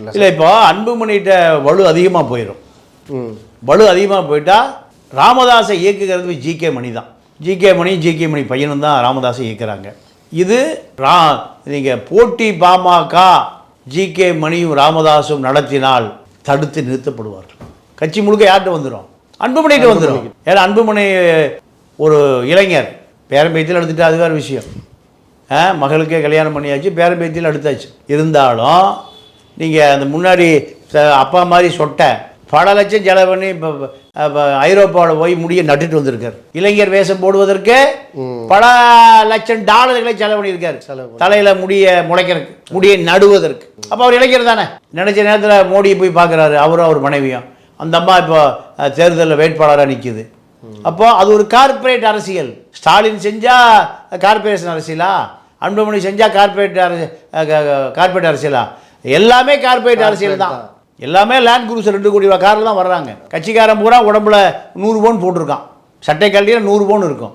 இல்லை இப்போ அன்புமணிகிட்ட வலு அதிகமாக போயிடும் வலு அதிகமாக போயிட்டா ராமதாஸை இயக்குகிறது ஜி கே மணி தான். G K Mani G K Mani பையனும் தான் ராமதாஸை இயக்குறாங்க. இது ரா நீங்கள் போட்டி பாமக ஜி கே மணியும் ராமதாஸும் நடத்தினால் தடுத்து நிறுத்தப்படுவார்கள். கட்சி முழுக்க யார்கிட்ட வந்துடும் அன்புமணிகிட்ட வந்துடும் ஏன்னா அன்புமணி ஒரு இளைஞர். பேரம்பேத்தியில் எடுத்துட்டு அது வேறு விஷயம். மகளுக்கே கல்யாணம் பண்ணியாச்சு பேரம்பேத்தியில் எடுத்தாச்சு. இருந்தாலும் நீங்கள் அந்த முன்னாடி அப்பா மாதிரி சொட்டை பல லட்சம் செலவு பண்ணி இப்போ ஐரோப்பாவில் போய் முடிய நட்டுட்டு வந்திருக்கார். இளைஞர் வேஷம் போடுவதற்கு பல லட்சம் டாலர்களை செலவு பண்ணியிருக்காரு. தலையில் முடிய முளைக்கிறதுக்கு முடியை நடுவதற்கு. அப்போ அவர் இளைஞர் தானே? நினச்ச நேரத்தில் மோடியை போய் பார்க்குறாரு. அவரும் அவர் மனைவியும். அந்த அம்மா இப்போ தேர்தலில் வேட்பாளராக நிற்கிது அப்போ அது ஒரு கார்ப்பரேட் அரசியல். ஸ்டாலின் செஞ்சால் கார்ப்பரேஷன் அரசியலா? அன்புமணி செஞ்சால் கார்ப்பரேட் அரசு கார்ப்பரேட் அரசியலா? எல்லாமே கார்ப்பரேட் அரசியல் தான். எல்லாமே லேண்ட் குரூஸ் ரெண்டு கோடி ரூபா காரில் தான் வர்றாங்க. கட்சிக்காரன் பூரா உடம்புல நூறு பவுன் போட்டிருக்கான். சட்டை கல்வியில் நூறு பவுன் இருக்கும்.